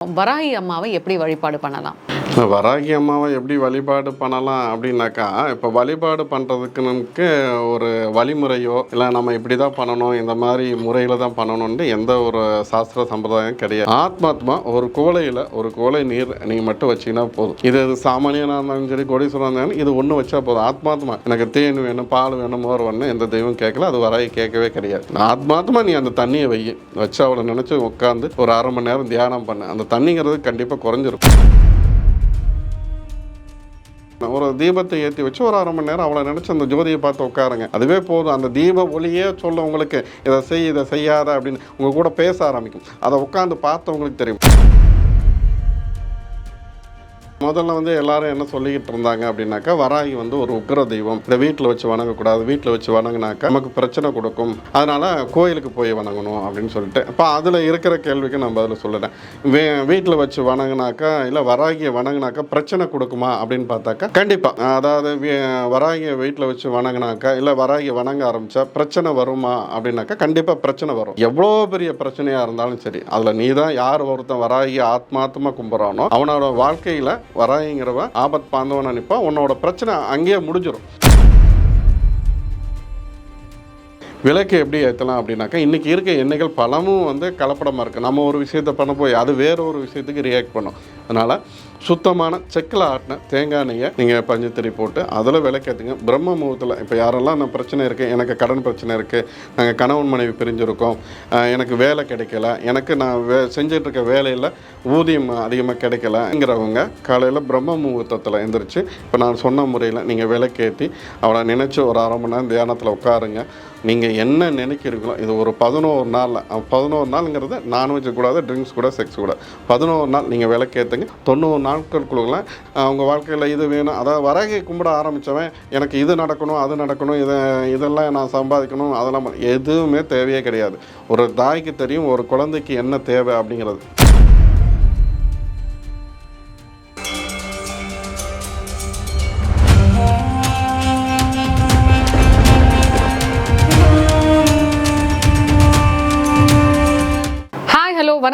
வராகி அம்மாவை எப்படி வழிபாடு பண்ணலாம்? வராகி அம்மாவை எப்படி வழிபாடு பண்ணலாம் அப்படின்னாக்கா இப்போ வழிபாடு பண்ணுறதுக்கு நமக்கு ஒரு வழிமுறையோ இல்லை நம்ம இப்படி தான் பண்ணணும் இந்த மாதிரி முறையில் தான் பண்ணணும்னு எந்த ஒரு சாஸ்திர சம்பிரதாயம் கிடையாது. ஆத்மாத்மா ஒரு குவளையில் ஒரு குவளை நீர் நீங்கள் மட்டும் வச்சீங்கன்னா போதும். இது சாமானியனாக இருந்தாலும் சரி கோடீஸ்வரன் இருந்தாலும் இது ஒன்று வச்சா போதும். ஆத்மாத்மா எனக்கு தேன் வேணும் பால் வேணும் மோர் வேணும் எந்த தெய்வம் கேட்கல அது வராகி கேட்கவே கிடையாது. ஆத்மாத்மா நீ அந்த தண்ணியை வை. வச்சு அவளை நினச்சி உட்காந்து ஒரு அரை மணி நேரம் தியானம் பண்ண. அந்த தண்ணிங்கிறது கண்டிப்பாக குறைஞ்சிருக்கும். ஒரு தீபத்தை ஏற்றி வச்சு ஒரு அரை மணி நேரம் அவளை நினச்சி அந்த ஜோதியை பார்த்து உட்காருங்க. அதுவே போதும். அந்த தீப ஒளியே சொல்ல உங்களுக்கு இதை செய் இதை செய்யாத அப்படின்னு உங்கள் கூட பேச ஆரம்பிக்கும். அதை உட்காந்து பார்த்தவங்களுக்கு தெரியும். முதல்ல வந்து எல்லாரும் என்ன சொல்லிக்கிட்டு இருந்தாங்க அப்படின்னாக்கா வராகி வந்து ஒரு உக்ர தெய்வம். இந்த வீட்டில் வச்சு வணங்கக்கூடாது. வீட்டில் வச்சு வணங்கினாக்கா நமக்கு பிரச்சனை கொடுக்கும். அதனால கோயிலுக்கு போய் வணங்கணும் அப்படின்னு சொல்லிட்டு. இப்போ அதில் இருக்கிற கேள்விக்கு நான் பதில் சொல்லுறேன். வே வீட்டில் வச்சு வணங்கினாக்கா இல்லை வராகியை வணங்கினாக்கா பிரச்சனை கொடுக்குமா அப்படின்னு பார்த்தாக்கா கண்டிப்பாக அதாவது வராகியை வீட்டில் வச்சு வணங்கினாக்கா இல்லை வராகியை வணங்க ஆரம்பிச்சா பிரச்சனை வருமா அப்படின்னாக்கா கண்டிப்பாக பிரச்சனை வரும். எவ்வளோ பெரிய பிரச்சனையாக இருந்தாலும் சரி அதில் நீ தான் யார் ஒருத்தன் வராகி ஆத்மாத்மா கும்பிட்றானோ அவனோட வாழ்க்கையில் வராகிங்கிறவன் ஆபத் பாந்தவன் நினைப்பா உன்னோட பிரச்சனை அங்கேயே முடிஞ்சிடும் விளக்கு எப்படி ஏற்றலாம் அப்படின்னாக்கா இன்றைக்கி இருக்க எண்ணெய்கள் பலமும் வந்து கலப்படமாக இருக்குது நம்ம ஒரு விஷயத்தை பண்ண போய் அது வேற ஒரு விஷயத்துக்கு ரியாக்ட் பண்ணும். அதனால் சுத்தமான செக்கில் ஆட்டின தேங்காய் எண்ணெயை நீங்கள் பஞ்சுத்திரி போட்டு அதில் விளக்கேற்றுங்க. பிரம்ம முகூர்த்தத்தில் இப்போ யாரெல்லாம் நான் பிரச்சனை இருக்குது எனக்கு கடன் பிரச்சனை இருக்குது நாங்கள் கணவன் மனைவி பிரிஞ்சிருக்கோம் எனக்கு வேலை கிடைக்கல எனக்கு நான் வே செஞ்சிட்ருக்க வேலையில் ஊதியம் அதிகமாக கிடைக்கலங்கிறவங்க காலையில் பிரம்ம முகூர்த்தத்தில் எந்திரிச்சு இப்போ நான் சொன்ன முறையில் நீங்கள் விளக்கேற்றி அவளை நினச்சி ஒரு அரை மணி நேரம் தியானத்தில் உட்காருங்க. நீங்கள் என்ன நினைக்கிறீங்களோ இது ஒரு பதினோரு நாளில் பதினோரு நாளுங்கிறது நான்வெஜ் கூடாது ட்ரிங்க்ஸ் கூட செக்ஸ் கூட பதினோரு நாள் நீங்கள் விளக்கேற்றுங்க. தொண்ணூறு நாட்களுக்குள்ள அவங்க வாழ்க்கையில் இது வேணும். அதாவது வரகை கும்பிட ஆரம்பித்தவன் எனக்கு இது நடக்கணும் அது நடக்கணும் இதை இதெல்லாம் நான் சம்பாதிக்கணும் அதெல்லாம் எதுவுமே தேவையே கிடையாது. ஒரு தாய்க்கு தெரியும் ஒரு குழந்தைக்கு என்ன தேவை அப்படிங்கிறது.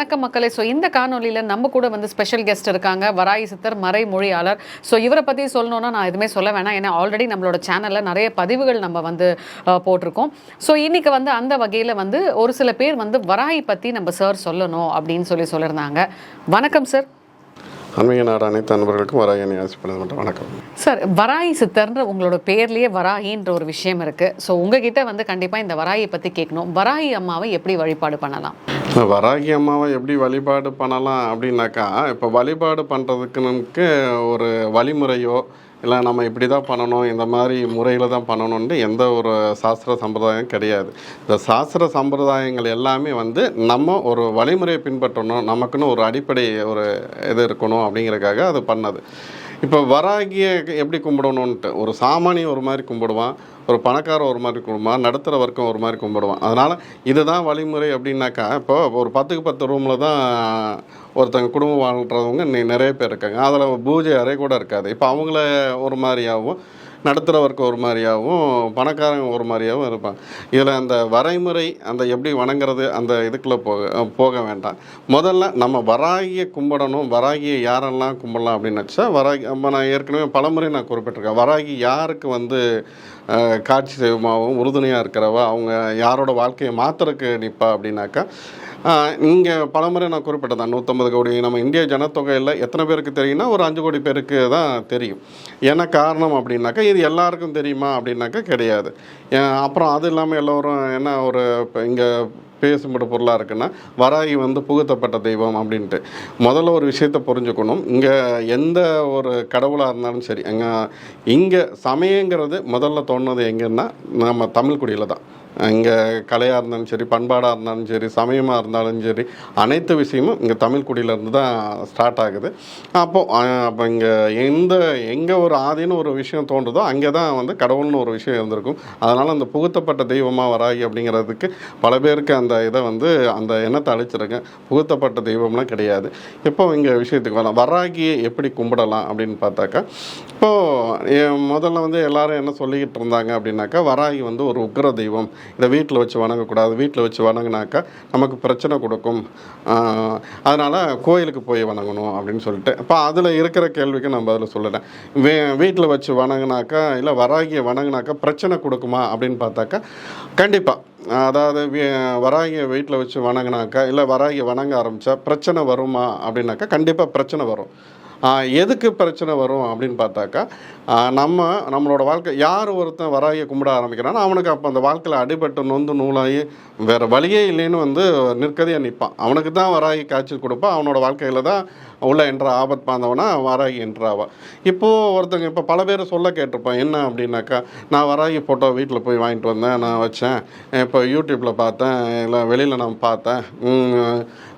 வணக்கம் மக்களே. ஸோ இந்த காணொலியில் நம்ம கூட வந்து ஸ்பெஷல் கெஸ்ட் இருக்காங்க. வராய் சித்தர் மறைமொழியாளர். ஸோ இவரை பற்றி சொல்லணும்னா நான் எதுவுமே சொல்ல வேணாம். ஏன்னா ஆல்ரெடி நம்மளோட சேனலில் நிறைய பதிவுகள் நம்ம வந்து போட்டிருக்கோம். ஸோ இன்னைக்கு வந்து அந்த வகையில் வந்து ஒரு சில பேர் வந்து வராய் பற்றி நம்ம சார் சொல்லணும் அப்படின்னு சொல்லி சொல்லியிருந்தாங்க. வணக்கம் சார் அண்மைய நாடு அனைத்து அன்பர்களுக்கும் வராயணி ஆசிப்பது மட்டும் வணக்கம். சார் வராகி சித்தர்ன்ற உங்களோட பேர்லயே வராகின்ற ஒரு விஷயம் இருக்கு. ஸோ உங்ககிட்ட வந்து கண்டிப்பா இந்த வராகியை பத்தி கேட்கணும். வராகி அம்மாவை எப்படி வழிபாடு பண்ணலாம்? வராகி அம்மாவை எப்படி வழிபாடு பண்ணலாம் அப்படின்னாக்கா இப்போ வழிபாடு பண்ணுறதுக்கு நமக்கு ஒரு வழிமுறையோ இல்லை நம்ம இப்படி தான் பண்ணணும் இந்த மாதிரி முறையில் தான் பண்ணணுன்ட்டு எந்த ஒரு சாஸ்திர சம்பிரதாயம் கிடையாது. இந்த சாஸ்திர சம்பிரதாயங்கள் எல்லாமே வந்து நம்ம ஒரு வழிமுறையை பின்பற்றணும் நமக்குன்னு ஒரு அடிப்படை ஒரு இது இருக்கணும் அப்படிங்கிறதுக்காக அது பண்ணது. இப்போ வராகியை எப்படி கும்பிடணுன்ட்டு ஒரு சாமானியம் ஒரு மாதிரி கும்பிடுவான் ஒரு பணக்காரன் ஒரு மாதிரி கும்பிடுவான் நடுத்தர வர்க்கம் ஒரு மாதிரி கும்பிடுவான். அதனால் இதுதான் வழிமுறை அப்படின்னாக்கா இப்போ ஒரு பத்துக்கு பத்து ரூமில் தான் ஒருத்தங்க குடும்பம் வாழ்கிறவங்க நிறைய பேர் இருக்காங்க. அதில் பூஜை அறை கூட இருக்காது. இப்போ அவங்கள ஒரு மாதிரியாகவும் நடத்துகிறவருக்கு ஒரு மாதிரியாகவும் பணக்காரங்க ஒரு மாதிரியாகவும் இருப்பாங்க. இதில் அந்த வரைமுறை அந்த எப்படி வணங்குறது அந்த இதுக்குள்ளே போக போக வேண்டாம். முதல்ல நம்ம வராகியை கும்பிடணும். வராகியை யாரெல்லாம் கும்பிடலாம் அப்படின்னு வச்சா வராகி நம்ம நான் ஏற்கனவே பலமுறை நான் குறிப்பிட்டிருக்கேன். வராகி யாருக்கு வந்து காட்சி தெய்வமாகவும் உறுதுணையாக இருக்கிறவ? அவங்க யாரோட வாழ்க்கையை மாத்திரக்கு நிற்பா அப்படின்னாக்கா இங்கே பலமுறை நான் குறிப்பிட்டதான் நூற்றம்பது கோடி நம்ம இந்திய ஜனத்தொகையில் எத்தனை பேருக்கு தெரியும்னா ஒரு அஞ்சு கோடி பேருக்கு தான் தெரியும். என்ன காரணம் அப்படின்னாக்கா இது எல்லாருக்கும் தெரியுமா அப்படின்னாக்கா கிடையாது. அப்புறம் அது இல்லாமல் எல்லோரும் என்ன ஒரு இப்போ இங்கே பேசும்பட பொருளாக இருக்குன்னா வராகி வந்து புகுத்தப்பட்ட தெய்வம் அப்படின்ட்டு. முதல்ல ஒரு விஷயத்தை புரிஞ்சுக்கணும். இங்கே எந்த ஒரு கடவுளாக இருந்தாலும் சரி அங்கே இங்கே சமயங்கிறது முதல்ல தோணுது எங்கன்னா நம்ம தமிழ் குடியில் தான். இங்கே கலையாக இருந்தாலும் சரி பண்பாடாக இருந்தாலும் சரி சமயமாக இருந்தாலும் சரி அனைத்து விஷயமும் இங்கே தமிழ்குடியிலேருந்து தான் ஸ்டார்ட் ஆகுது. அப்போது அப்போ இங்கே எந்த எங்கே ஒரு ஆதின்னு ஒரு விஷயம் தோன்றுதோ அங்கே தான் வந்து கடவுள்னு ஒரு விஷயம் இருந்திருக்கும். அதனால் அந்த புகுத்தப்பட்ட தெய்வமாக வராகி அப்படிங்கிறதுக்கு பல பேருக்கு அந்த இதை வந்து அந்த எண்ணத்தை அழிச்சிருக்கேன் புகுத்தப்பட்ட தெய்வம்லாம் கிடையாது. இப்போ இங்கே விஷயத்துக்கு வரலாம். வராகியை எப்படி கும்பிடலாம் அப்படின்னு பார்த்தாக்கா இப்போது முதல்ல வந்து எல்லாரும் என்ன சொல்லிக்கிட்டு இருந்தாங்க அப்படின்னாக்கா வராகி வந்து ஒரு உக்ர தெய்வம். இதை வீட்டில் வச்சு வணங்கக்கூடாது வீட்டில் வச்சு வணங்கினாக்கா நமக்கு பிரச்சனை கொடுக்கும். அதனால் கோயிலுக்கு போய் வணங்கணும் அப்படின்னு சொல்லிட்டு. இப்போ அதில் இருக்கிற கேள்விக்கு நான் பதில் சொல்லிட்டேன் வே வீட்டில் வச்சு வணங்கினாக்கா இல்லை வராகியை வணங்கினாக்கா பிரச்சனை கொடுக்குமா அப்படின்னு பார்த்தாக்கா கண்டிப்பாக அதாவது வராகியை வீட்டில் வச்சு வணங்கினாக்கா இல்லை வராகியை வணங்க ஆரம்பித்தா பிரச்சனை வருமா அப்படின்னாக்கா கண்டிப்பாக பிரச்சனை வரும். எதுக்கு பிரச்சனை வரும் அப்படின்னு பார்த்தாக்கா நம்ம நம்மளோட வாழ்க்கை யார் ஒருத்தன் வராகியை கும்பிட ஆரம்பிக்கிறானோ அவனுக்கு அப்போ அந்த வாழ்க்கையில் அடிபட்டு நொந்து நூலாகி வேறு வழியே இல்லைன்னு வந்து நிற்கதையாக நிற்பான் அவனுக்கு தான் வராகி காய்ச்சி கொடுப்பான் அவனோட வாழ்க்கையில் தான் உள்ள என்ற ஆபத் பாந்தவனா வராகி என்றாவா. இப்போது ஒருத்தங்க இப்போ பல பேர் சொல்ல கேட்டிருப்பான் என்ன அப்படின்னாக்கா நான் வராகி ஃபோட்டோ வீட்டில் போய் வாங்கிட்டு வந்தேன் நான் வச்சேன் இப்போ யூடியூப்பில் பார்த்தேன் இல்லை வெளியில் நான் பார்த்தேன்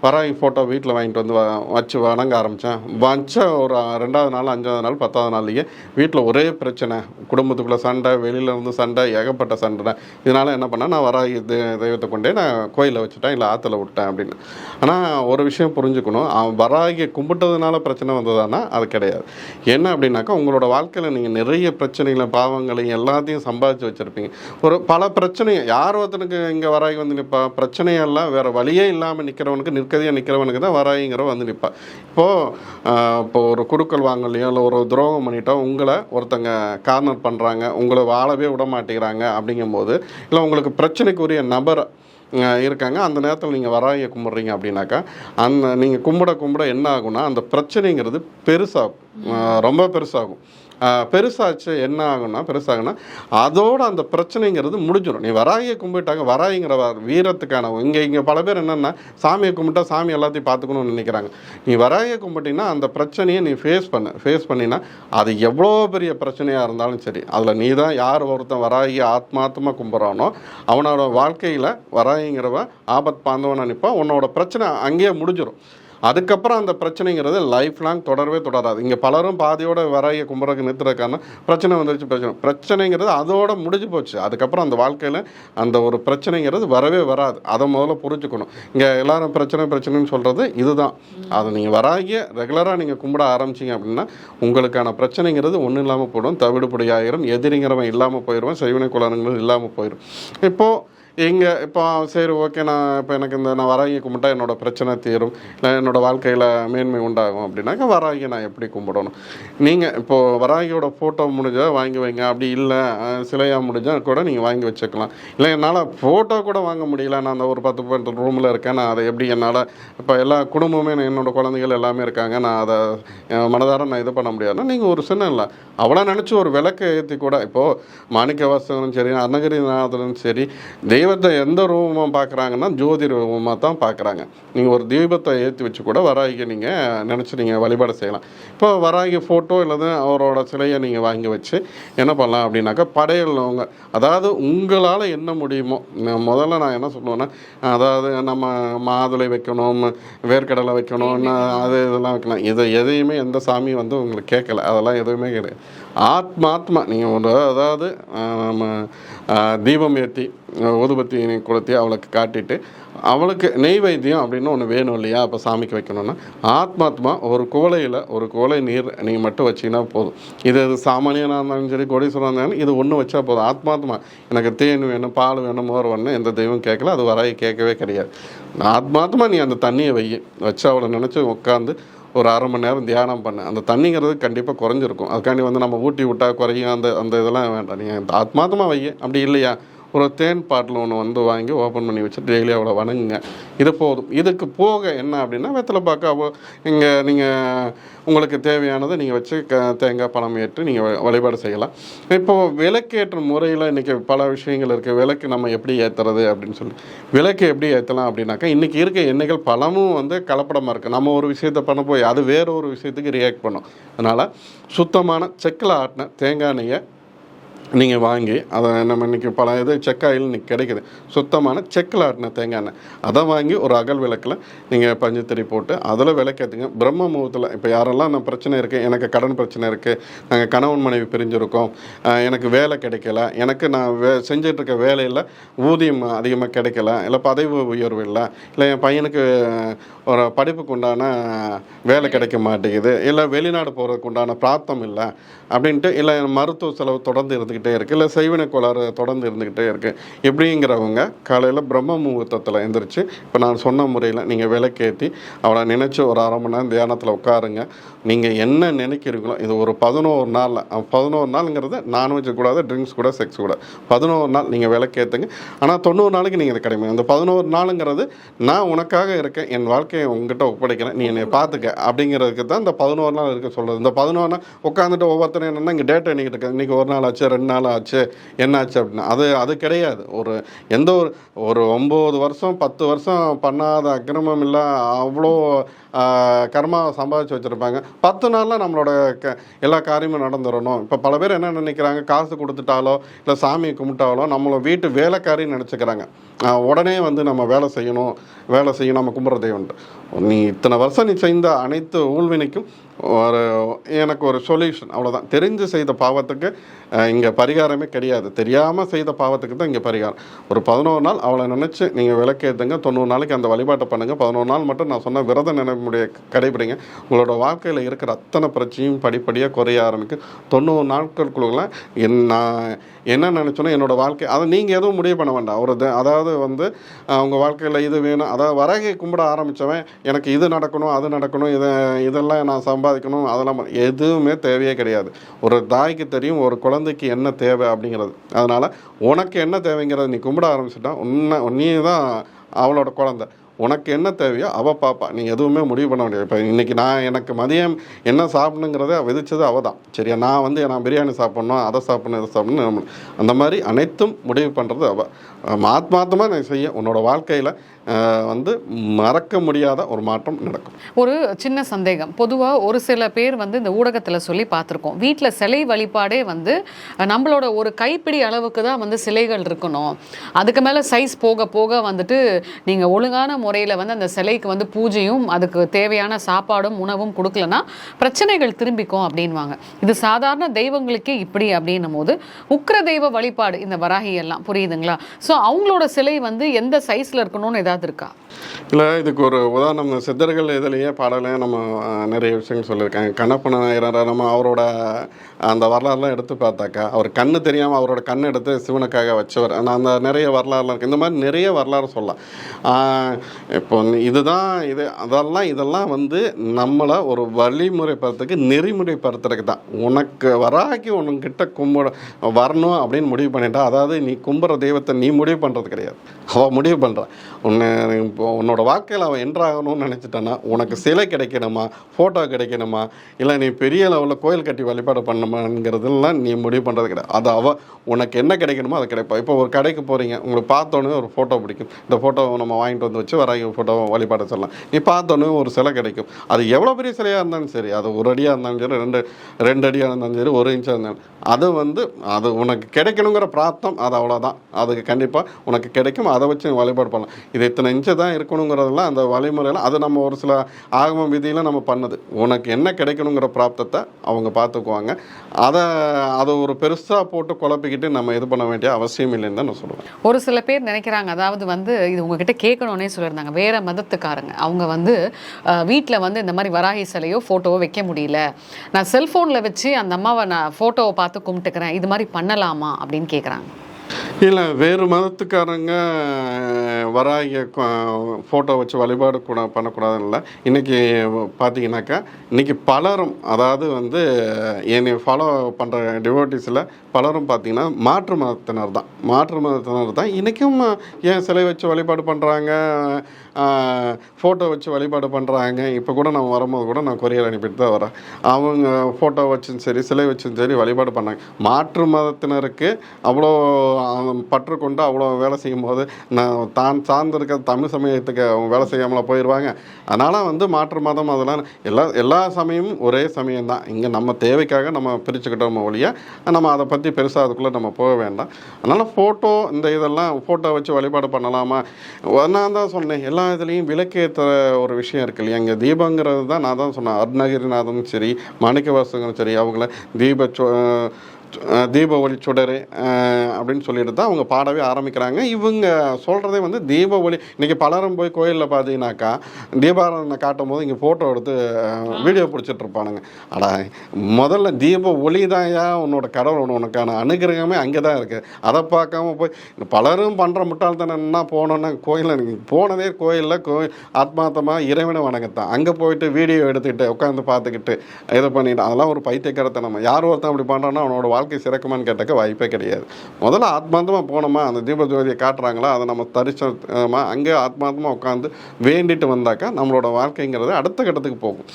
வராகி ஃபோட்டோ வீட்டில் வாங்கிட்டு வந்து வ- வச்சு வணங்க ஆரம்பித்தேன் வச்ச ஒரு ரெண்டாவது நாள் அஞ்சாவது நாள் பத்தாவது நாள்லேயே வீட்டில் ஒரே பிரச்சனை. குடும்பத்துக்குள்ளே சண்டை வெளியில் இருந்து சண்டை ஏகப்பட்ட சண்டை. இதனால் என்ன பண்ணால் நான் வராகி தெய்வத்தை கொண்டே நான் கோயிலில் வச்சுட்டேன் இல்லை ஆற்றுல விட்டேன் அப்படின்னு. ஆனால் ஒரு விஷயம் புரிஞ்சுக்கணும். அவன் வராகியை கும்பிட்டதுனால பிரச்சனை வந்ததானா அது கிடையாது. என்ன அப்படின்னாக்கா உங்களோட வாழ்க்கையில் நீங்கள் நிறைய பிரச்சனைகளை பாவங்களையும் எல்லாத்தையும் சம்பாதிச்சு வச்சுருப்பீங்க. ஒரு பல பிரச்சனை யார் ஒருத்தனுக்கு இங்கே வராகி வந்து நிற்பா பிரச்சனையெல்லாம் வேறு வழியே இல்லாமல் நிற்கிறவனுக்கு நிற்கதியாக நிற்கிறவனுக்கு தான் வராகிங்கிற வந்து நிற்பா இப்போது இப்போ ஒரு குடுக்கல் வாங்கலையோ இல்லை ஒரு துரோகம் பண்ணிட்டோ உங்களை ஒருத்தங்க கார்னர் பண்ணுறாங்க உங்களை வாழவே விட மாட்டேங்கிறாங்க அப்படிங்கும்போது இல்லை உங்களுக்கு பிரச்சனைக்குரிய நபர் இருக்காங்க. அந்த நேரத்தில் நீங்கள் வராய கும்பிட்றீங்க அப்படின்னாக்கா அந்த நீங்கள் கும்பிட கும்பிட என்ன ஆகும்னா அந்த பிரச்சனைங்கிறது பெருசாகும். ரொம்ப பெருசாகும். பெருசாச்சு என்ன ஆகும்னா பெருசாகும்னா அதோட அந்த பிரச்சனைங்கிறது முடிஞ்சிடும் நீ வராகியை கும்பிட்டாங்க வராயிங்கிற வீரத்துக்கான இங்கே இங்கே பல பேர் என்னென்னா சாமியை கும்பிட்டா சாமி எல்லாத்தையும் பார்த்துக்கணும்னு நினைக்கிறாங்க. நீ வராகியை கும்பிட்டீங்கன்னா அந்த பிரச்சனையை நீ ஃபேஸ் பண்ணு. ஃபேஸ் பண்ணினா அது எவ்வளோ பெரிய பிரச்சனையாக இருந்தாலும் சரி அதில் நீ தான் யார் ஒருத்தன் வராகி ஆத்மாத்மா கும்பிட்றானோ அவனோட வாழ்க்கையில் வராயிங்கிறவன் ஆபத் பாந்தவன் நினைப்பான் உன்னோட பிரச்சனை அங்கேயே முடிஞ்சிடும் அதுக்கப்புறம் அந்த பிரச்சனைங்கிறது லைஃப் லாங் தொடரவே தொடராது இங்கே பலரும் பாதியோட வரைய கும்புறக்கு நிறுத்துறதுக்கான பிரச்சனை வந்துருச்சு பிரச்சனை. பிரச்சனைங்கிறது அதோட முடிஞ்சு போச்சு. அதுக்கப்புறம் அந்த வாழ்க்கையில் அந்த ஒரு பிரச்சனைங்கிறது வரவே வராது. அதை முதல்ல புரிஞ்சுக்கணும். இங்கே எல்லாரும் பிரச்சனை பிரச்சனைன்னு சொல்கிறது இதுதான். அதை நீங்கள் வராகிய ரெகுலராக நீங்கள் கும்பிட ஆரம்பிச்சிங்க அப்படின்னா உங்களுக்கான பிரச்சனைங்கிறது ஒன்றும் இல்லாமல் போயிடும். தவிடுபடி ஆயிரும் எதிரிங்கிறவன் இல்லாமல் போயிடுவான் செய்வினை குலனுங்கிறது இல்லாமல் போயிடும் இப்போது இங்கே இப்போ சரி ஓகே நான் இப்போ எனக்கு இந்த நான் வராகி கும்பிட்டா என்னோட பிரச்சனை தீரும். இல்லை என்னோடய வாழ்க்கையில் மேன்மை உண்டாகும் அப்படின்னாக்கா வராகி நான் எப்படி கும்பிடணும். நீங்கள் இப்போது வராகியோட ஃபோட்டோ முடிஞ்சால் வாங்கி வைங்க. அப்படி இல்லை சிலையாக முடிஞ்சால் கூட நீங்கள் வாங்கி வச்சுக்கலாம். இல்லை என்னால் ஃபோட்டோ கூட வாங்க முடியல. நான் அந்த ஒரு பத்து பத்து ரூமில் இருக்கேன். நான் அதை எப்படி என்னால் இப்போ எல்லா குடும்பமே நான் என்னோட குழந்தைகள் எல்லாமே இருக்காங்க. நான் அதை மனதார நான் இது பண்ண முடியாதுன்னா நீங்கள் ஒரு சின்ன இல்லை. அவ்வளோ நினச்சி ஒரு விளக்கை ஏற்றி கூட இப்போது மாணிக்க வாசகனும் சரி அன்னகிரிநாதனும் சரி தெய்வத்தை எந்த ரூபமாக பார்க்குறாங்கன்னா ஜோதி ரூபமாக தான் பார்க்குறாங்க நீங்கள் ஒரு தீபத்தை ஏற்றி வச்சு கூட வராகிக்கு நீங்கள் நினச்சி நீங்கள் வழிபாடு செய்யலாம். இப்போ வராகி ஃபோட்டோ இல்லது அவரோட சிலையை நீங்கள் வாங்கி வச்சு என்ன பண்ணலாம் அப்படின்னாக்கா படையலவங்க அதாவது உங்களால் என்ன முடியுமோ முதல்ல நான் என்ன சொல்லுவேன்னா அதாவது நம்ம மாதுளை வைக்கணும் வேர்க்கடலை வைக்கணும் அது இதெல்லாம் வைக்கலாம். இதை எதையுமே எந்த சாமி வந்து உங்களுக்கு கேட்கல. அதெல்லாம் எதுவுமே கிடையாது. ஆத்மாத்மா. நீங்கள் ஒரு அதாவது நம்ம தீபம் ஏற்றி ஊதுபத்தி கொளுத்தி அவளுக்கு காட்டிட்டு அவளுக்கு நெய்வேத்தியம் அப்படின்னு ஒன்று வேணும் இல்லையா? அப்போ சாமிக்கு வைக்கணும்னா ஆத்மாத்மா ஒரு குவளையில் ஒரு குவளை நீர் நீங்கள் மட்டும் வச்சீங்கன்னா போதும். இது சாமானியனாக இருந்தாலும் சரி கோடீஸ்வரம் இருந்தாலும் இது ஒன்று வச்சா போதும். ஆத்மாத்மா எனக்கு தேன் வேணும் பால் வேணும் மோர் வேணும் எந்த தெய்வம் கேட்கல அது வராய் கேட்கவே கிடையாது. ஆத்மாத்மா நீ அந்த தண்ணியை வை வச்சு அவளை நினச்சி உட்காந்து ஒரு அரை மணி நேரம் தியானம் பண்ண. அந்த தண்ணிங்கிறது கண்டிப்பாக குறைஞ்சிருக்கும். அதுக்காண்டி வந்து நம்ம ஊட்டி விட்டால் குறையும். அந்த அந்த இதெல்லாம் வேண்டாம். நீங்கள் ஆத்மாத்தமாக வைய அப்படி இல்லையா? ஒரு தேன் பாட்டில் ஒன்று வந்து வாங்கி ஓப்பன் பண்ணி வச்சு டெய்லி அவ்வளோ வணங்குங்க. இது போதும். இதுக்கு போக என்ன அப்படின்னா வெத்தலை பார்க்க அவ இங்கே நீங்கள் உங்களுக்கு தேவையானதை நீங்கள் வச்சு க தேங்காய் பழம் ஏற்று நீங்கள் வழிபாடு செய்யலாம். இப்போது விளக்கேற்ற முறையில் இன்றைக்கி பல விஷயங்கள் இருக்குது விளக்கு நம்ம எப்படி ஏற்றுறது அப்படின்னு சொல்லி. விளக்கு எப்படி ஏற்றலாம் அப்படின்னாக்கா இன்றைக்கி இருக்க எண்ணெய்கள் பழமும் வந்து கலப்படமாக இருக்குது நம்ம ஒரு விஷயத்தை பண்ண போய் அது வேறு ஒரு விஷயத்துக்கு ரியாக்ட் பண்ணும். அதனால் சுத்தமான செக்கில் ஆட்டின தேங்காய் எண்ணெயை நீங்கள் வாங்கி அதை நம்ம இன்றைக்கி பல இது செக்காயில் இன்னைக்கு கிடைக்குது. சுத்தமான செக்கில் ஆட்டின தேங்காய் எண்ணெய். அதை வாங்கி ஒரு அகல் விளக்கில் நீங்கள் பஞ்சுத்திரி போட்டு அதில் விளக்கேற்றுங்க பிரம்ம முகூர்த்தத்தில் இப்போ யாரெல்லாம் நான் பிரச்சனை இருக்குது எனக்கு கடன் பிரச்சனை இருக்குது நாங்கள் கணவன் மனைவி பிரிஞ்சிருக்கோம் எனக்கு வேலை கிடைக்கல எனக்கு நான் வே செஞ்சிட்ருக்க வேலையில் ஊதியம் அதிகமாக கிடைக்கல இல்லை பதவி உயர்வு இல்லை இல்லை என் பையனுக்கு ஒரு படிப்புக்கு உண்டான வேலை கிடைக்க மாட்டேங்குது இல்லை வெளிநாடு போகிறதுக்கு உண்டான பிராப்தம் இல்லை அப்படின்ட்டு இல்லை மருத்துவ செலவு தொடர்ந்து இருந்துக்கிட்டே இருக்குது இல்லை செய்வினை கோளாறு தொடர்ந்து இருந்துக்கிட்டே இருக்குது எப்படிங்கிறவங்க காலையில் பிரம்ம முகூர்த்தத்தில் எந்திரிச்சு இப்போ நான் சொன்ன முறையில் நீங்கள் விளக்கேற்றி அவளை நினச்சி ஒரு அரை மணி நேரம் தியானத்தில் உட்காருங்க. நீங்கள் என்ன நினைக்கிறீங்களோ இது ஒரு பதினோரு நாளில் பதினோரு நாளுங்கிறது நான்வெஜ் கூடாது ட்ரிங்க்ஸ் கூட செக்ஸ் கூட. பதினோரு நாள் நீங்கள் விளக்கேற்றுங்க ஆனால் தொண்ணூறு நாளைக்கு நீங்கள் இதை கிடைக்கும் இந்த பதினோரு நாளுங்கிறது நான் உனக்காக இருக்கேன் என் வாழ்க்கையை உங்ககிட்ட ஒப்படைக்கிறேன் நீ என்னை பார்த்துக்க அப்படிங்கிறதுக்கு தான் இந்த பதினோரு நாள் இருக்க சொல்கிறது இந்த பதினோரு நாள் உட்காந்துட்டு ஒவ்வொருத்தரும் என்னென்னா இங்கே டேட் எண்ணிக்கிட்டு இருக்காங்க. இன்றைக்கி ஒரு நாள் ஆச்சு ரெண்டு நாள் ஆச்சு என்ன ஆச்சு அப்படின்னா அது அது கிடையாது. ஒரு எந்த ஒரு ஒரு ஒம்பது வருஷம் பத்து வருஷம் பண்ணாத அக்கிரமம் இல்லை அவ்வளோ கர்மா சம்பாதிச்சு வச்சுருப்பாங்க. பத்து நாளில் நம்மளோட க எல்லா காரியமும் நடந்துடணும் இப்போ பல பேர் என்ன நினைக்கிறாங்க? காசு கொடுத்துட்டாலோ இல்லை சாமியை கும்பிட்டாலோ நம்மளை வீட்டு வேலைக்காரின்னு நினச்சிக்கிறாங்க. உடனே வந்து நம்ம வேலை செய்யணும். வேலை செய்யணும் நம்ம கும்பிட்ற தெய்வம்ட்டு நீ இத்தனை வருஷம் நீ செய்த அனைத்து ஊழ்வினைக்கும் ஒரு எனக்கு ஒரு சொல்யூஷன் அவ்வளோதான் தெரிஞ்சு செய்த பாவத்துக்கு இங்கே பரிகாரமே கிடையாது. தெரியாமல் செய்த பாவத்துக்கு தான் இங்கே பரிகாரம். ஒரு பதினோரு நாள் அவளை நினச்சி நீங்கள் விளக்கேற்றுங்க தொண்ணூறு நாளைக்கு அந்த வழிபாட்டை பண்ணுங்கள் பதினோரு நாள் மட்டும் நான் சொன்ன விரத நினைவுடைய கடைபிடிங்க. உங்களோட வாழ்க்கையில் இருக்கிற அத்தனை பிரச்சனையும் படிப்படியாக குறைய ஆரம்பிக்கும். தொண்ணூறு நாட்களுக்குள்ள என் நான் என்ன நினச்சோன்னா என்னோட வாழ்க்கை அதை நீங்கள் எதுவும் முடிவு பண்ண வேண்டாம். ஒரு அதாவது வந்து அவங்க வாழ்க்கையில் இது வேணும். அதாவது வரகை கும்பிட ஆரம்பித்தவன் எனக்கு இது நடக்கணும் அது நடக்கணும் இதை இதெல்லாம் நான் சம்பாதிக்கணும் அதெல்லாம் எதுவுமே தேவையே கிடையாது. ஒரு தாய்க்கு தெரியும் ஒரு குழந்தைக்கு என்ன தேவை அப்படிங்கிறது. அதனால் உனக்கு என்ன தேவைங்கிறத நீ கும்பிட ஆரம்பிச்சிட்டா உன்னை நீ தான் அவளோட குழந்தை. உனக்கு என்ன தேவையோ அவள் பாப்பா. நீ எதுவுமே முடிவு பண்ண முடியாது. இப்போ இன்றைக்கி நான் எனக்கு மதியம் என்ன சாப்பிடணுங்கிறத விதிச்சது அவள் தான் சரியா? நான் வந்து நான் பிரியாணி சாப்பிட்ணும் அதை சாப்பிட்ணும் இதை சாப்பிட்ணும் நம்ம- அந்த மாதிரி அனைத்தும் முடிவு பண்ணுறது அவள் மாத்மாத்தமாக நீ செய்ய உன்னோட வாழ்க்கையில் வந்து மறக்க முடியாத ஒரு மாற்றம் நடக்கும். ஒரு சின்ன சந்தேகம். பொதுவாக ஒரு சில பேர் வந்து இந்த ஊடகத்தில் சொல்லி பார்த்துருக்கோம். வீட்டில் சிலை வழிபாடே வந்து நம்மளோட ஒரு கைப்பிடி அளவுக்கு தான் வந்து சிலைகள் இருக்கணும். அதுக்கு மேலே சைஸ் போக போக வந்துட்டு நீங்கள் ஒழுங்கான முறையில் வந்து அந்த சிலைக்கு வந்து பூஜையும் அதுக்கு தேவையான சாப்பாடும் உணவும் கொடுக்கலனா பிரச்சனைகள் திரும்பிக்கும் அப்படின்வாங்க. இது சாதாரண தெய்வங்களுக்கே இப்படி அப்படின்னும் போது உக்ர தெய்வ வழிபாடு இந்த வராகி எல்லாம். புரியுதுங்களா? ஸோ அவங்களோட சிலை வந்து எந்த சைஸில் இருக்கணும்னு ஏதாவது இருக்கா? இல்லை இதுக்கு ஒரு உதாரணம். சித்தர்கள் இதுலேயே பாடலையே நம்ம நிறைய விஷயங்கள் சொல்லியிருக்காங்க. கண்ணப்பன நம்ம அவரோட அந்த வரலாறுலாம் எடுத்து பார்த்தாக்கா அவர் கண்ணு தெரியாமல் அவரோட கண் எடுத்து சிவனுக்காக வச்சவர். அந்த நிறைய வரலாறுலாம் இருக்குது இந்த மாதிரி நிறைய வரலாறு சொல்லலாம். இப்போ இதுதான் இது அதெல்லாம் இதெல்லாம் வந்து நம்மளை ஒரு வழிமுறைப்படுறதுக்கு நெறிமுறைப்படுத்துறதுக்கு தான் உனக்கு வராக்கி உனக்கிட்ட கும்பிட வரணும் அப்படின்னு முடிவு பண்ணிட்டா அதாவது நீ கும்புற தெய்வத்தை நீ முடிவு பண்ணுறது கிடையாது. அவள் முடிவு பண்ணுறான் உன்னை இப்போ உன்னோட வாழ்க்கையில் அவன் என்றாகணும்னு நினச்சிட்டான்னா உனக்கு சிலை கிடைக்கணுமா ஃபோட்டோ கிடைக்கணுமா இல்லை நீ பெரிய லெவலில் கோயில் கட்டி வழிபாடு பண்ணணுமாங்கிறதெல்லாம் நீ முடிவு பண்ணுறது கிடையாது. அது அவள் உனக்கு என்ன கிடைக்கணுமோ அது கிடைப்பா. இப்போ ஒரு கடைக்கு போகிறீங்க உங்களுக்கு பார்த்தோன்னே ஒரு ஃபோட்டோ பிடிக்கும். இந்த ஃபோட்டோவை நம்ம வாங்கிட்டு வந்து வச்சு வர ஃபோட்டோ வழிபாடு சொல்லலாம். நீ பார்த்தோன்னே ஒரு சிலை கிடைக்கும். அது எவ்வளோ பெரிய சிலையாக இருந்தாலும் சரி அது ஒரு அடியாக இருந்தாலும் சரி ரெண்டு ரெண்டு அடியாக இருந்தாலும் சரி ஒரு இன்ச்சாக இருந்தாலும் அது வந்து அது உனக்கு கிடைக்கணுங்கிற பிராப்தம் அது அவ்வளோதான் அதுக்கு கண்டிப்பாக உனக்கு கிடைக்கும் அதை வச்சு வழிபாடு பண்ணலாம். இது இத்தனை இன்ச்சு தான் இருக்கணுங்கிறதெல்லாம் அந்த வழிமுறையில் அது நம்ம ஒரு சில ஆகம விதியில் நம்ம பண்ணுது. உனக்கு என்ன கிடைக்கணுங்கிற பிராப்தத்தை அவங்க பார்த்துக்குவாங்க. அதை அதை ஒரு பெருசாக போட்டு குழப்பிக்கிட்டு நம்ம இது பண்ண வேண்டிய அவசியம் இல்லைன்னு தான் நான் சொல்லுவேன். ஒரு சில பேர் நினைக்கிறாங்க அதாவது வந்து இது உங்ககிட்ட கேட்கணுன்னே இருந்தாங்க வேற மதத்துக்காரங்க. அவங்க வந்து வீட்டில் வந்து இந்த மாதிரி வராகி சிலையோ ஃபோட்டோவோ வைக்க முடியல. நான் செல்ஃபோனில் வச்சு அந்த அம்மாவை நான் ஃபோட்டோவை பார்த்து கும்பிட்டுக்கிறேன். இது மாதிரி பண்ணலாமா? அப்படின்னு கேட்குறாங்க இல்லை வேறு மதத்துக்காரங்க வராங்க ஃபோட்டோ வச்சு வழிபாடு கூட பண்ணக்கூடாதுன்னு இல்லை இன்றைக்கி பார்த்தீங்கன்னாக்கா இன்றைக்கி பலரும் அதாவது வந்து என்னை ஃபாலோ பண்ணுற டிவோட்டிஸில் பலரும் பார்த்தீங்கன்னா மாற்று மதத்தினர் தான். மாற்று மதத்தினர் தான். இன்றைக்கும் ஏன் சிலை வச்சு வழிபாடு பண்ணுறாங்க ஃபோட்டோ வச்சு வழிபாடு பண்ணுறாங்க இப்போ கூட நான் வரும்போது கூட நான் கொரியர் அனுப்பிட்டு தான் வரேன். அவங்க ஃபோட்டோ வச்சும் சரி சிலை வச்சும் சரி வழிபாடு பண்ணாங்க. மாற்று மதத்தினருக்கு அவ்வளோ பற்று கொண்டு அவ்வளோ வேலை செய்யும் போது நான் தான் சார்ந்திருக்க தமிழ் சமயத்துக்கு அவங்க வேலை செய்யாமல் போயிடுவாங்க அதனால் வந்து மாற்று மதம் அதெல்லாம் எல்லா எல்லா சமயமும் ஒரே சமயம் தான் இங்கே நம்ம தேவைக்காக நம்ம பிரிச்சுக்கிட்டோம் ஒழிய நம்ம அதை பற்றி பெருசாக அதுக்குள்ளே நம்ம போக வேண்டாம். அதனால் ஃபோட்டோ இந்த இதெல்லாம் ஃபோட்டோ வச்சு வழிபாடு பண்ணலாமா? நான் தான் சொன்னேன் எல்லா இதுலேயும் விளக்கேற்ற ஒரு விஷயம் இருக்கு இல்லையா? இங்கே தீபங்கிறது தான் நான் தான் சொன்னேன். அருணகிரிநாதனும் சரி மாணிக்க வாசகனும் சரி அவங்கள தீப தீப ஒளி சுடரு அப்படின்னு சொல்லிட்டு தான் அவங்க பாடவே ஆரம்பிக்கிறாங்க. இவங்க சொல்கிறதே வந்து தீப ஒளி இன்றைக்கி பலரும் போய் கோயிலில் பார்த்தீங்கன்னாக்கா தீபாராதனை காட்டும் போது இங்கே ஃபோட்டோ எடுத்து வீடியோ பிடிச்சிட்டு இருப்பானுங்க அடா முதல்ல தீப ஒளி தான்யா உன்னோட கடவுள் உன- உனக்கான அனுகிரகமே அங்கே தான் இருக்குது அதை பார்க்காம போய் பலரும் பண்ணுற முட்டாள்தனம்னா போனோன்னா கோயிலில் போனதே கோயிலில் கோயில் ஆத்மார்த்தமாக இறைவனை வணங்கத்தான். அங்கே போயிட்டு வீடியோ எடுத்துக்கிட்டு உட்காந்து பார்த்துக்கிட்டு இதை பண்ணிட்டு அதெல்லாம் ஒரு பைத்தியக்காரத்தனமா. யார் ஒருத்தன் அப்படி பண்ணுறான்னா அவனோட வாழ்க்கை சிறக்குமான்னு கேட்டாக்க வாய்ப்பே கிடையாது. முதல்ல ஆத்மார்த்தமாக போனோமா? அந்த தீப ஜோதியை காட்டுறாங்களா? அதை நம்ம தரிசனமா அங்கே ஆத்மார்த்தமாக உட்காந்து வேண்டிட்டு வந்தாக்கா நம்மளோட வாழ்க்கைங்கிறது அடுத்த கட்டத்துக்கு போகும்.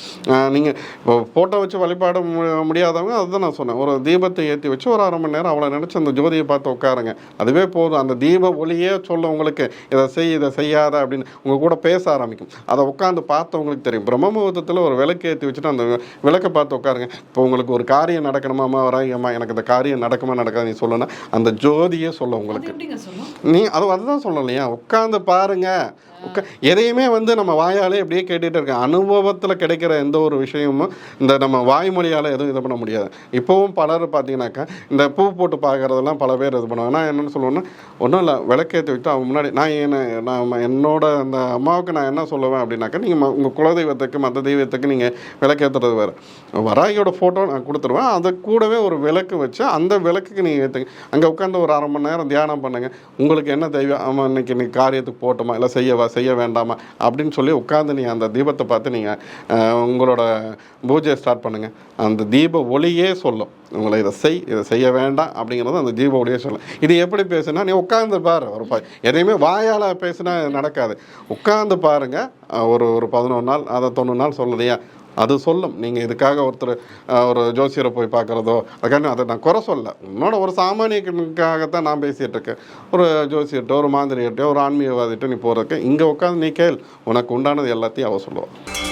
நீங்கள் இப்போ ஃபோட்டோ வச்சு வழிபாட முடியாதவங்க அதுதான் நான் சொன்னேன். ஒரு தீபத்தை ஏற்றி வச்சு ஒரு அரை மணி நேரம் அவளை நினச்சி அந்த ஜோதியை பார்த்து உட்காருங்க. அதுவே போதும். அந்த தீப ஒளியே சொல்ல உங்களுக்கு இதை செய் இதை செய்யாத அப்படின்னு உங்கள் கூட பேச ஆரம்பிக்கும். அதை உட்காந்து பார்த்தவங்களுக்கு தெரியும். பிரம்ம முகூர்த்தத்தில் ஒரு விளக்கு ஏற்றி வச்சுட்டு அந்த விளக்கை பார்த்து உட்காருங்க. இப்போ உங்களுக்கு ஒரு காரியம் நடக்கணுமாம்மா? வராங்கம்மா. எனக்கு இந்த காரியம் நடக்குமா நடக்காது நீ சொல்லணும்னா அந்த ஜோதியே சொல்ல உங்களுக்கு. நீ அது அதுதான் சொல்லலையா உட்காந்து பாருங்க. உட்கா எதையுமே வந்து நம்ம வாயாலே அப்படியே கேட்டுகிட்டு இருக்கேன் அனுபவத்தில் கிடைக்கிற எந்த ஒரு விஷயமும் இந்த நம்ம வாய்மொழியால் எதுவும் இது பண்ண முடியாது. இப்போவும் பலர் பார்த்தீங்கன்னாக்கா இந்த பூ போட்டு பார்க்குறதெல்லாம் பல பேர் இது பண்ணுவாங்க. நான் என்னென்னு சொல்லுவேன்னா ஒன்றும் இல்லை விளக்கேற்றி விட்டு அவங்க முன்னாடி நான் என்ன நான் என்னோட அந்த அம்மாவுக்கு நான் என்ன சொல்லுவேன் அப்படின்னாக்கா நீங்கள் உங்கள் குலதெய்வத்துக்கு மற்ற தெய்வத்துக்கு நீங்கள் விளக்கேற்றுறது வேறு. வராகியோட ஃபோட்டோ நான் கொடுத்துருவேன். அதை கூடவே ஒரு விளக்கு வச்சு அந்த விளக்குக்கு நீங்கள் ஏற்றுங்க அங்கே உட்காந்து ஒரு அரை மணி நேரம் தியானம் பண்ணுங்கள் உங்களுக்கு என்ன தெய்வம்? ஆமாம் இன்னைக்கு இன்னைக்கு காரியத்துக்கு போட்டுமா? இல்லை செய்யவா? செய்ய வேண்டாமா? அப்படின்னு சொல்லி உட்காந்து நீங்கள் அந்த தீபத்தை பார்த்து நீங்கள் உங்களோட பூஜையை ஸ்டார்ட் பண்ணுங்கள் அந்த தீப ஒளியே சொல்லும். உங்களை இதை செய் இதை செய்ய வேண்டாம் அப்படிங்கிறது அந்த தீப ஒளியே சொல்லும். இது எப்படி பேசுனா நீ உட்காந்து பாரு ஒரு ப எதையுமே வாயால் பேசுனா நடக்காது. உட்காந்து பாருங்க ஒரு ஒரு பதினொரு நாள் அதை தொண்ணூறு நாள் சொல்லுதையா அது சொல்லும். நீங்கள் இதுக்காக ஒருத்தர் ஒரு ஜோசியரை போய் பார்க்குறதோ அதுக்காக அதை நான் குறை சொல்ல. உன்னோட ஒரு சாமானியனுக்காகத்தான் நான் பேசிகிட்டு இருக்கேன். ஒரு ஜோசியர்கிட்ட ஒரு மாந்திரிகிட்டோ ஒரு ஆன்மீகவாதிகிட்ட நீ போகிறதுக்கு இங்கே உட்காந்து நீ கேள். உனக்கு உண்டானது எல்லாத்தையும் அவ சொல்லுவாள்